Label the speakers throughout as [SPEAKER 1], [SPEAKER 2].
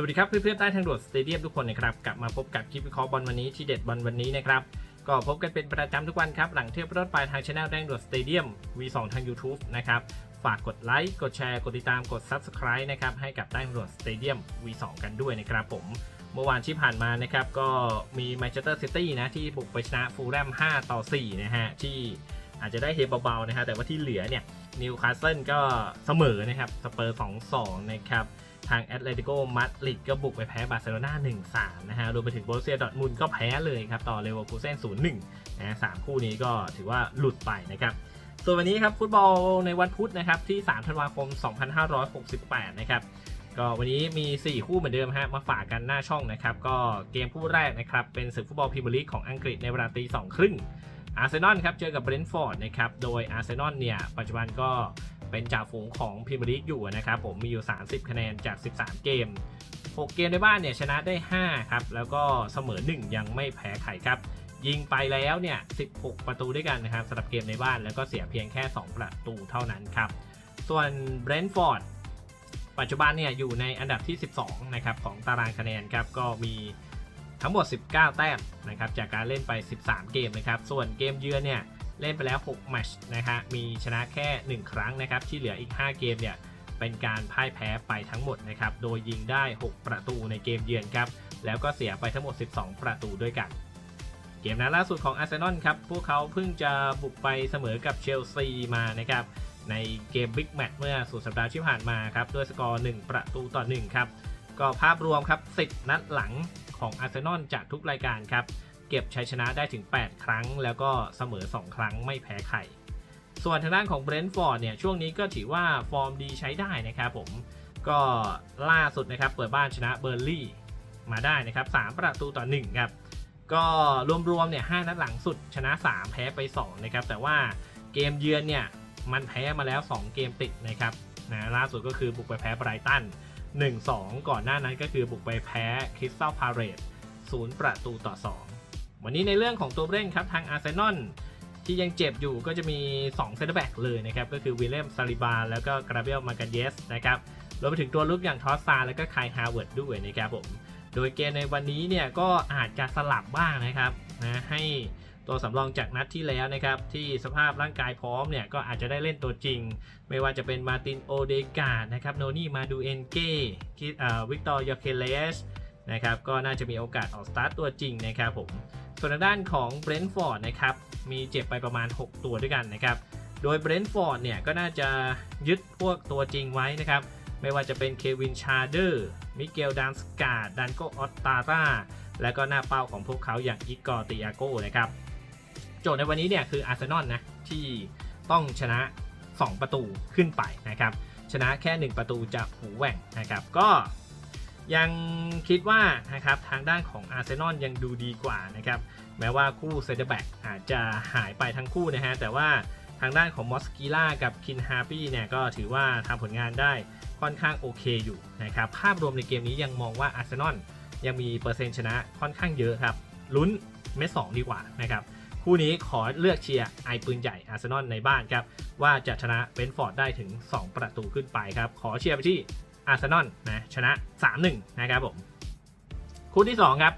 [SPEAKER 1] สวัสดีครับเพื่อนๆใต้ทางด่วนสเตเดียมทุกคนนะครับกลับมาพบกับคลิปวิเคราะห์บอลวันนี้ที่เด็ดบอลวันนี้นะครับก็พบกันเป็นประจำทุกวันครับ หลังเที่ยวรถไปทางช anel แดงด่วนสเตเดียม V2 ทาง YouTube นะครับฝากกดไลค์กดแชร์กดติดตามกด Subscribe นะครับให้กับใต้ทางด่วนสเตเดียม V2 กันด้วยนะครับผมเมื่อวานที่ผ่านมานะครับก็มีแมนเชสเตอร์ซิตี้นะที่บุกไปชนะฟูลแลม5 ต่อ 4 นะฮะที่อาจจะได้เฮเบาๆนะฮะแต่ว่าที่เหลือเนี่ยนิวคาสเซิลก็เสมอนะครับสเปอร์ 2-2 นะครับ ทางแอตเลติโกมาดริดก็บุกไปแพ้บาร์เซโลนา1-3 นะฮะ รวมไปถึงโบรเซียดอทมุนก็แพ้เลยครับ ต่อเลเวอร์คูเซ่น0-1นะฮะสามคู่นี้ก็ถือว่าหลุดไปนะครับ ส่วนวันนี้ครับฟุตบอลในวันพุธนะครับที่ 3 ธันวาคม 2568 นะครับ ก็วันนี้มี 4 คู่เหมือนเดิมฮะ มาฝากกันหน้าช่องนะครับ ก็เกมคู่แรกนะครับ เป็นศึกฟุตบอลพรีเมียร์ลีกของอังกฤษในเวลาตีสองครึ่งอาร์เซนอลครับเจอกับเบรนท์ฟอร์ดนะครับ โดยอาร์เซนอลเนี่ยปัจจุบันก็ เป็นจ่าฝูงของพรีเมียร์ลีกอยู่นะครับผมมีอยู่ 30 คะแนนจาก 13 เกม 6 เกมในบ้านเนี่ยชนะได้ 5 ครับ แล้วก็เสมอ 1 ยังไม่แพ้ใครครับ ยิงไปแล้วเนี่ย 16 ประตูด้วยกันนะครับสำหรับเกมในบ้านแล้วก็เสียเพียงแค่ 2 ประตูเท่านั้นครับ ส่วนเบรนท์ฟอร์ดปัจจุบันเนี่ยอยู่ในอันดับที่ 12 นะครับของตารางคะแนนครับก็มีทั้งหมด 19 แต้มนะครับจากการเล่นไป 13 เกมนะครับส่วนเกมเยือนเนี่ย เล่นไปแล้ว 6 แมชนะฮะมีชนะแค่ 1 ครั้งนะครับ ที่เหลืออีก 5 เกมเนี่ยเป็นการพ่ายแพ้ไปทั้งหมดนะครับ โดยยิงได้ 6 ประตูในเกมเยือนครับ แล้วก็เสียไปทั้งหมด 12 ประตูด้วยกัน เกมนัดล่าสุดของอาร์เซนอลครับ พวกเขาเพิ่งจะบุกไปเสมอกับเชลซีมานะครับ ในเกมบิ๊กแมตช์เมื่อสุดสัปดาห์ที่ผ่านมาครับ ด้วยสกอร์ 1 ประตูต่อ 1 ครับ ก็ภาพรวมครับ 10 นัดหลังของอาร์เซนอลจากทุกรายการครับ เก็บชัยชนะได้ถึง 8 ครั้ง แล้วก็เสมอ 2 ครั้งไม่แพ้ใคร ส่วนทางด้านของเบรนท์ฟอร์ดเนี่ยช่วงนี้ก็ถือว่าฟอร์มดีใช้ได้นะครับผมก็ล่าสุดนะครับเปิดบ้านชนะเบอร์ลี่มาได้นะครับ 3 ประตูต่อ 1 ครับ ก็รวมๆเนี่ย5นัดหลังสุดชนะ 3 แพ้ไป 2 นะครับ แต่ว่าเกมเยือนเนี่ยมันแพ้มาแล้ว 2 เกมติดนะครับนะล่าสุดก็คือบุกไปแพ้ไบรตัน 1-2 ก่อนหน้านั้นก็คือบุกไปแพ้คริสตัลพาเรต0ประตูต่อ 2 วันนี้ในเรื่องของตัวเล่นครับทางอาร์เซนอลที่ยังเจ็บอยู่ก็จะมี2เซนเตอร์แบ็กเลยนะครับ ก็คือวิลเลมซาลิบาแล้วก็กราเบลมาการเยสนะครับรวมไปถึงตัวลุกอย่างทอสซาแล้วก็คายฮาวเวิร์ดด้วยนะครับผมโดยเกมในวันนี้เนี่ยก็อาจจะสลับบ้างนะครับนะให้ตัวสำรองจากนัดที่แล้วนะครับ ที่สภาพร่างกายพร้อมเนี่ยก็อาจจะได้เล่นตัวจริง ไม่ว่าจะเป็นมาตินโอเดกาดนะครับโนนี่มาดูเอนเก้คิดวิกตอร์ยาเคเลสนะครับก็น่าจะมีโอกาสออกสตาร์ตตัวจริงนะครับผม ส่วนทางด้านของเบรนท์ฟอร์ดนะครับมีเจ็บไปประมาณ 6 ตัวด้วยกันนะครับโดยเบรนท์ฟอร์ดเนี่ยก็น่าจะยึดพวกตัวจริงไว้นะครับไม่ว่าจะเป็นเควินชาร์เดอร์มิเกลดันสกาดดันโกออตตาร่าและก็หน้าเป้าของพวกเขาอย่างอิกอติอาโกนะครับโจทย์ในวันนี้เนี่ยคืออาร์เซนอลนะที่ต้องชนะ 2 ประตูขึ้นไปนะครับชนะแค่ 1 ประตูจะหูแหว่งนะครับก็ ยังคิดว่านะครับทางด้านของอาร์เซนอลยังดูดีกว่านะครับแม้ว่าคู่เซเตแบ็กอาจจะหายไปทั้งคู่นะฮะแต่ว่าทางด้านของมอสกิล่ากับคินฮาปี้เนี่ยก็ถือว่าทำผลงานได้ค่อนข้างโอเคอยู่นะครับภาพรวมในเกมนี้ยังมองว่าอาร์เซนอลยังมีเปอร์เซ็นต์ชนะค่อนข้างเยอะครับลุ้นเม็ดสองดีกว่านะครับคู่นี้ขอเลือกเชียร์ไอปืนใหญ่อาร์เซนอลในบ้านครับว่าจะชนะเบนฟอร์ดได้ถึง 2 ประตูขึ้นไปครับขอเชียร์ไปที่ อาร์เซนอลนะชนะ 3-1 นะครับผม คู่ที่ 2 ครับ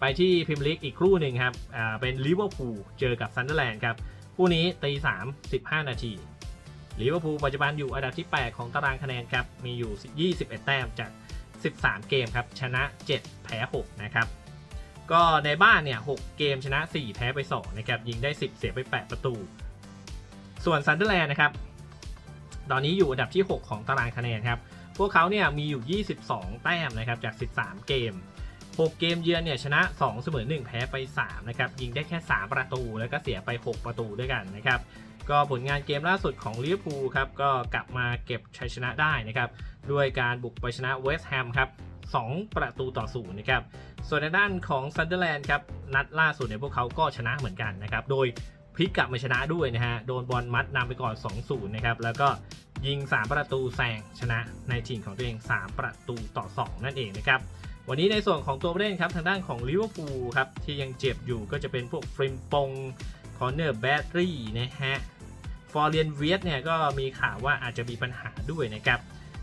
[SPEAKER 1] ไปที่พรีเมียร์ลีกอีกคู่หนึ่งครับอ่าเป็นลิเวอร์พูลเจอกับซันเดอร์แลนด์ครับ คู่นี้ตี3 15นาทีลิเวอร์พูลปัจจุบันอยู่อันดับที่ 8 ของตารางคะแนนครับ มีอยู่ 21 แต้มจาก 13 เกมครับ ชนะ 7 แพ้ 6 นะครับ ก็ในบ้านเนี่ย 6 เกมชนะ 4 แพ้ไป 2 นะครับ ยิงได้ 10 เสียไป 8 ประตู ส่วนซันเดอร์แลนด์นะครับ ตอนนี้อยู่อันดับที่ 6 ของตารางคะแนนครับ พวกเขาเนี่ยมีอยู่ 22 แต้มนะครับจาก 13 เกม 6 เกมเยือนเนี่ยชนะ 2 เสมอ 1 แพ้ไป 3 นะครับ ยิงได้แค่ 3 ประตู แล้วก็เสียไป 6 ประตูด้วยกันนะครับ ก็ผลงานเกมล่าสุดของลิเวอร์พูลครับ ก็กลับมาเก็บชัยชนะได้นะครับ ด้วยการบุกไปชนะเวสต์แฮมครับ 2 ประตูต่อ0นะครับ ส่วนในด้านของซันเดอร์แลนด์ครับ นัดล่าสุดเนี่ยพวกเขาก็ชนะเหมือนกันนะครับ โดย ลิกกลับมาชนะด้วยนะฮะ โดนบอลมัดนำไปก่อน 2-0 นะครับ แล้วก็ยิง 3 ประตูแซงชนะในทีมของตัวเอง 3 ประตูต่อ 2 นั่นเองนะครับ วันนี้ในส่วนของตัวผู้เล่นครับ ทางด้านของลิเวอร์พูลครับ ที่ยังเจ็บอยู่ก็จะเป็นพวกฟริมปง คอนเนอร์แบตรีนะฮะ ฟอร์เรียนเวียสเนี่ยก็มีข่าวว่าอาจจะมีปัญหาด้วยนะครับ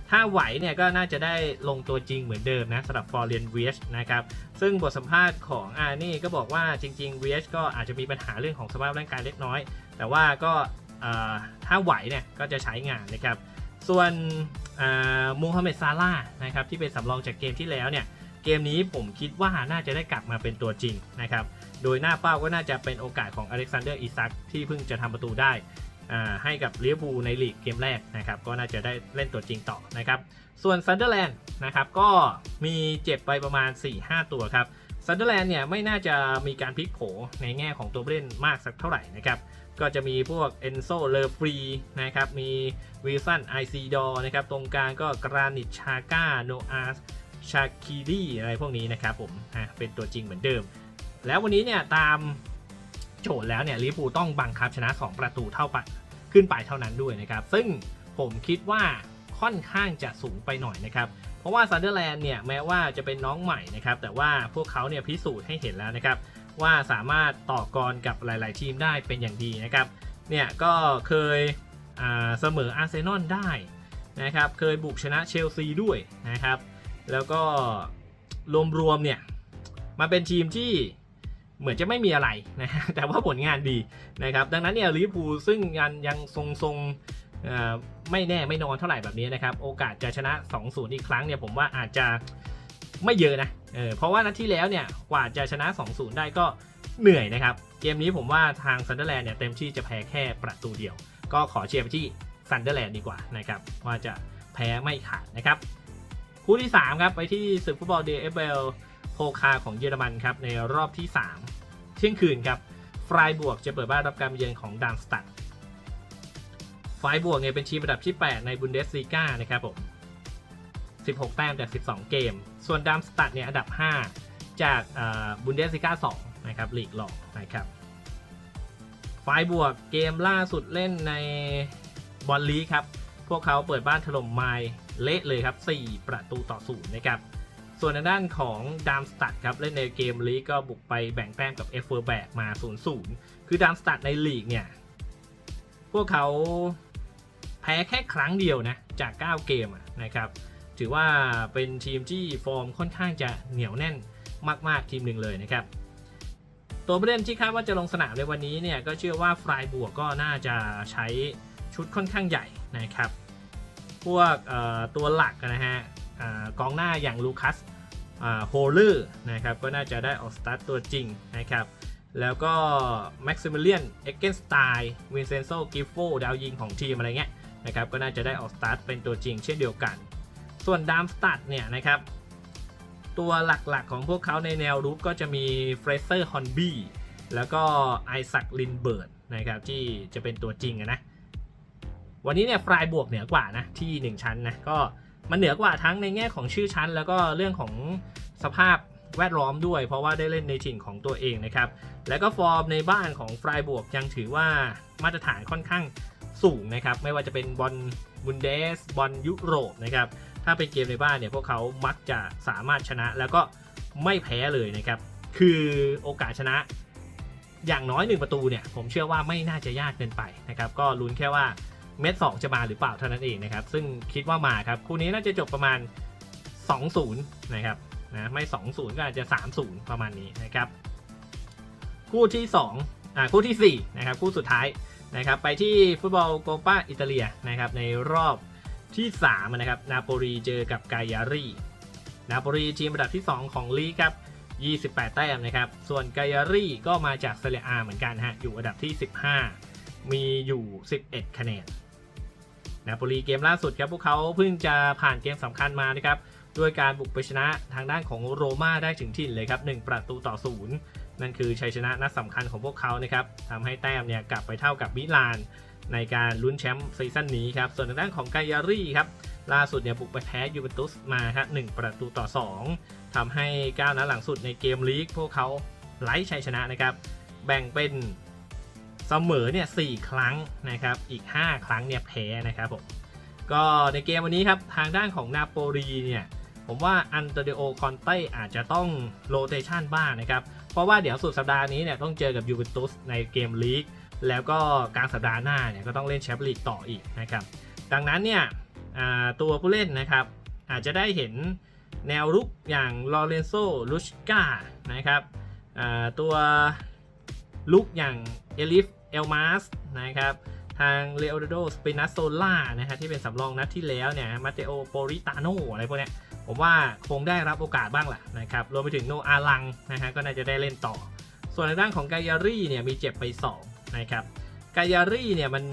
[SPEAKER 1] ถ้าไหวเนี่ยก็น่าจะได้ลงตัวจริงเหมือนเดิมนะสำหรับฟอร์เรนเวชนะครับ ซึ่งบทสัมภาษณ์ของอานี่ก็บอกว่าจริงๆเวชก็อาจจะมีปัญหาเรื่องของสภาพร่างกายเล็กน้อย แต่ว่าก็ถ้าไหวเนี่ยก็จะใช้งานนะครับ ส่วนมูฮัมเหม็ดซาร่านะครับที่เป็นสำรองจากเกมที่แล้วเนี่ยเกมนี้ผมคิดว่าน่าจะได้กลับมาเป็นตัวจริงนะครับ โดยหน้าเป้าก็น่าจะเป็นโอกาสของอเล็กซานเดอร์อิซักที่เพิ่งจะทำประตูได้ ให้กับลิเวอร์พูลในลีกเกมแรกนะครับก็น่าจะได้เล่นตัวจริงต่อนะครับส่วนซันเดอร์แลนด์นะครับก็มีเจ็บไปประมาณ 4-5 ตัวครับซันเดอร์แลนด์เนี่ยไม่น่าจะมีการพลิกโผในแง่ของตัวเล่นมากสักเท่าไหร่นะครับก็จะมีพวกเอนโซเลฟรีนะครับมีวิลสันไอซีดอนะครับตรงกลางก็กรานิตชาก้าโนอาสชาคีรีอะไรพวกนี้นะครับผมอะเป็นตัวจริงเหมือนเดิม แล้ววันนี้เนี่ยตาม โจทย์แล้วเนี่ยลิเวอร์พูลต้องบังคับชนะ 2 ประตูเท่าไปขึ้นไปเท่านั้นด้วยนะครับ ซึ่งผมคิดว่าค่อนข้างจะสูงไปหน่อยนะครับ เพราะว่าซันเดอร์แลนด์เนี่ยแม้ว่าจะเป็นน้องใหม่นะครับ แต่ว่าพวกเขาเนี่ยพิสูจน์ให้เห็นแล้วนะครับ ว่าสามารถต่อกรกับหลาย ๆ ทีมได้เป็นอย่างดีนะครับ เนี่ยก็เคยเสมออาร์เซนอลได้นะครับ เคยบุกชนะเชลซีด้วยนะครับ แล้วก็รวม ๆ เนี่ยมาเป็นทีมที่ เหมือนจะไม่มีอะไรนะฮะแต่ว่าผลงานดีนะครับ ดังนั้นเนี่ยลิเวอร์พูลซึ่งยังยังทรงๆเอ่อไม่แน่ไม่นอนเท่าไหร่แบบนี้นะครับ โอกาสจะชนะ 2-0 อีกครั้งเนี่ยผมว่าอาจจะไม่เยอะนะเออเพราะว่านัดที่แล้วเนี่ยกว่าจะชนะ 2-0 ได้ก็เหนื่อยนะครับ เกมนี้ผมว่าทางซันเดอร์แลนด์เนี่ยเต็มที่จะแพ้แค่ประตูเดียว ก็ขอเชียร์ไปที่ซันเดอร์แลนด์ดีกว่านะครับว่าจะแพ้ไม่ขาดนะครับ คู่ที่ 3 ครับ ไปที่ศึกฟุตบอลเดย์เอเอล โพคาของเยอรมันครับในรอบที่ 3 เที่ยงคืนครับฟรายบวกจะเปิดบ้านรับการเยือนของดามสตัดฟรายบวกเนี่ยเป็นทีมระดับที่ 8 ในบุนเดสลีกานะครับผม16 แต้มจาก 12 เกม ส่วนดามสตัดเนี่ยอันดับ 5 จากบุนเดสลีกา2นะครับลีกรองนะครับไฟบวกเกมล่าสุดเล่นในบอลลีครับ พวกเขาเปิดบ้านถล่มไมล์เละเลยครับ 4 ประตูต่อศูนย์นะครับ ส่วนทางด้านของดามสตัดครับเล่นในเกมลีกก็บุกไปแบ่งแต้มกับเอฟเวอร์แบกมา0-0คือดามสตัดในลีกเนี่ย พวกเขาแพ้แค่ครั้งเดียวนะ จาก 9 เกมนะครับ ถือว่าเป็นทีมที่ฟอร์มค่อนข้างจะเหนียวแน่นมาก ๆ ทีมหนึ่งเลยนะครับ ตัวผู้เล่นที่คาดว่าจะลงสนามในวันนี้เนี่ยก็เชื่อว่าฟรายบวกก็น่าจะใช้ชุดค่อนข้างใหญ่นะครับ พวกตัวหลักนะฮะ กองหน้าอย่างลูคัสโฮเลอร์นะครับก็น่าจะได้ออกสตาร์ตตัวจริงนะครับแล้วก็แม็กซิมิเลียนเอ็กเกนสไตล์วินเซนโซกิฟโฟดาวยิงของทีมอะไรเงี้ยนะครับก็น่าจะได้ออกสตาร์ทเป็นตัวจริงเช่นเดียวกัน ส่วนดามสตัดเนี่ยนะครับตัวหลักๆของพวกเขาในแนวรุกก็จะมีเฟรเซอร์ฮอนบีแล้วก็ไอซักลินเบิร์ดนะครับที่จะเป็นตัวจริงนะวันนี้เนี่ยฟรายบวกเหนือกว่านะที่ 1 ชั้นนะก็ มันเหนือกว่าทั้งในแง่ของชื่อชั้น แล้วก็เรื่องของสภาพแวดล้อมด้วย เพราะว่าได้เล่นในถิ่นของตัวเองนะครับ แล้วก็ฟอร์มในบ้านของฟรายบวกยังถือว่ามาตรฐานค่อนข้างสูงนะครับ ไม่ว่าจะเป็นบอลบุนเดสบอลยุโรปนะครับ ถ้าเป็นเกมในบ้านเนี่ยพวกเขามักจะสามารถชนะแล้วก็ไม่แพ้เลยนะครับ คือโอกาสชนะ อย่างน้อยหนึ่งประตูเนี่ยผมเชื่อว่าไม่น่าจะยากเกินไปนะครับ ก็ลุ้นแค่ว่า เม็ดสองจะมาหรือเปล่าเท่านั้นเองนะครับ ซึ่งคิดว่ามาครับ คู่นี้น่าจะจบประมาณ 2-0 นะครับนะไม่ 2-0 ก็อาจจะ 3-0 ประมาณนี้นะครับ คู่ที่2อ่าคู่ที่4นะครับคู่สุดท้ายนะครับไปที่ฟุตบอลโกปาอิตาเลียนะครับในรอบที่3นะครับนาโปลีเจอกับกายารีนาโปลีทีมระดับที่ 2 ของลีกครับ28 แต้มนะครับ ส่วนกายารีก็มาจากเซเรียอาเหมือนกันฮะ อยู่อันดับที่ 15 มีอยู่ 11 คะแนน นาโปลีเกมล่าสุดครับพวกเขาเพิ่งจะผ่านเกมสำคัญมานะครับด้วยการบุกไปชนะทางด้านของโรม่าได้ถึงถิ่นเลยครับ1ประตูต่อศูนย์นั่นคือชัยชนะนัดสำคัญของพวกเขานะครับทำให้แต้มเนี่ยกลับไปเท่ากับมิลาน ในการลุ้นแชมป์ซีซั่นนี้ครับส่วนทางด้านของกายารีครับล่าสุดเนี่ยบุกไปแพ้ยูเวนตุสมาครับ1ประตูต่อ 2ทำให้ก้าวนัดหลังสุดในเกมลีกพวกเขาไล่ชัยชนะนะครับแบ่งเป็น เสมอเนี่ยสครั้งนะครับอีก 5 ครั้งเนี่ยแพ้นะครับผมก็ในเกมวันนี้ครับทางด้านของนาโปลีเนี่ยผมว่าอันเตเดโอคอนเต้อาจจะต้องโรเตชันบ้างนะครับ เพราะว่าเดี๋ยวสุดสัปดาห์นี้เนี่ยต้องเจอกับยูเวนตุสในเกมลีกแล้วก็กลางสัปดาห์หน้าเนี่ยก็ต้องเล่นแชมเปี้ยนลีกต่ออีกนะครับ ดังนั้นเนี่ยตัวผู้เล่นนะครับ อาจจะได้เห็นแนวรุกอย่างลอเรนโซลุชกานะครับตัวลุกอย่างเอลิฟ เอลมาสนะครับทางเลโอโดสปินัสโซล่านะฮะที่เป็นสำรองนัดที่แล้วเนี่ยมาเตโอโปริตาโนอะไรพวกเนี้ยผมว่าคงได้รับโอกาสบ้างแหละนะครับรวมไปถึงโนอาลังนะฮะก็น่าจะได้เล่นต่อ ส่วนในด้านของกายารี่เนี่ยมีเจ็บไป2นะครับกายารี่เนี่ยมัน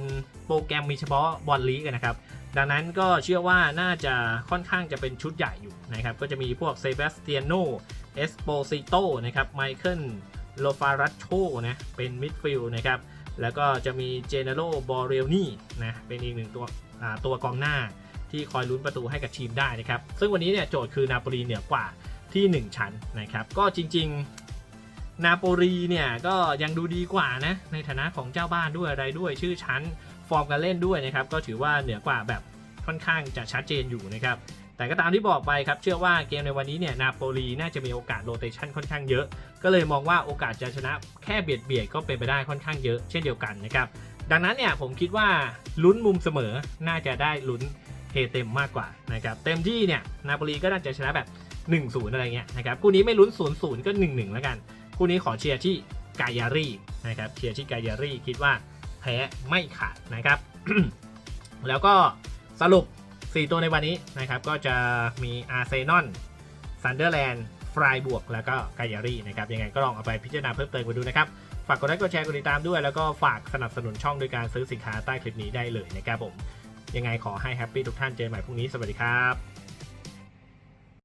[SPEAKER 1] โปรแกรมมีเฉพาะบอลลีกนะครับดังนั้นก็เชื่อว่าน่าจะค่อนข้างจะเป็นชุดใหญ่อยู่นะครับก็จะมีพวกเซบาสเตียโนเอสโปซิโตนะครับไมเคิลโลฟารัชโชนะเป็นมิดฟิลด์นะครับ แล้วก็จะมีเจเนโรบอเรลนี่นะเป็นอีกหนึ่งตัวตัวกองหน้าที่คอยลุ้นประตูให้กับทีมได้นะครับ ซึ่งวันนี้เนี่ยโจทย์คือนาโปลีเหนือกว่าที่ 1 ชั้นนะครับ ก็จริงๆ นาโปลีเนี่ยก็ยังดูดีกว่านะในฐานะของเจ้าบ้านด้วยอะไรด้วย ชื่อชั้นฟอร์มการเล่นด้วยนะครับ ก็ถือว่าเหนือกว่าแบบค่อนข้างจะชัดเจนอยู่นะครับ แต่ก็ตามที่บอกไปครับ เชื่อว่าเกมในวันนี้เนี่ยนาโปลีน่าจะมีโอกาสโรเตชันค่อนข้างเยอะ ก็เลยมองว่าโอกาสจะชนะแค่เบียดเบียดก็เป็นไปได้ค่อนข้างเยอะเช่นเดียวกันนะครับ ดังนั้นเนี่ยผมคิดว่าลุ้นมุมเสมอน่าจะได้ลุ้นเทเต็มมากกว่านะครับเต็มที่เนี่ยนาโปลีก็น่าจะชนะแบบ 1-0 อะไรเงี้ยนะครับคู่นี้ไม่ลุ้น 0-0 ก็ 1-1 แล้วกันคู่นี้ขอเชียร์ที่กายารีนะครับเชียร์ที่กายารีคิดว่าแพ้ไม่ขาดนะครับแล้วก็สรุป 4 ตัวในวันนี้นะครับ ก็จะมีอาร์เซนอลซันเดอร์แลนด์ฟรายบวก แล้วก็กายารี่นะครับ ยังไงก็ลองเอาไปพิจารณาเพิ่มเติมกันดูนะครับ ฝากกดไลค์กดแชร์กดติดตามด้วย แล้วก็ฝากสนับสนุนช่องโดยการซื้อสินค้าใต้คลิปนี้ได้เลยนะครับผม ยังไงขอให้แฮปปี้ทุกท่านเจอใหม่พรุ่งนี้ สวัสดีครับ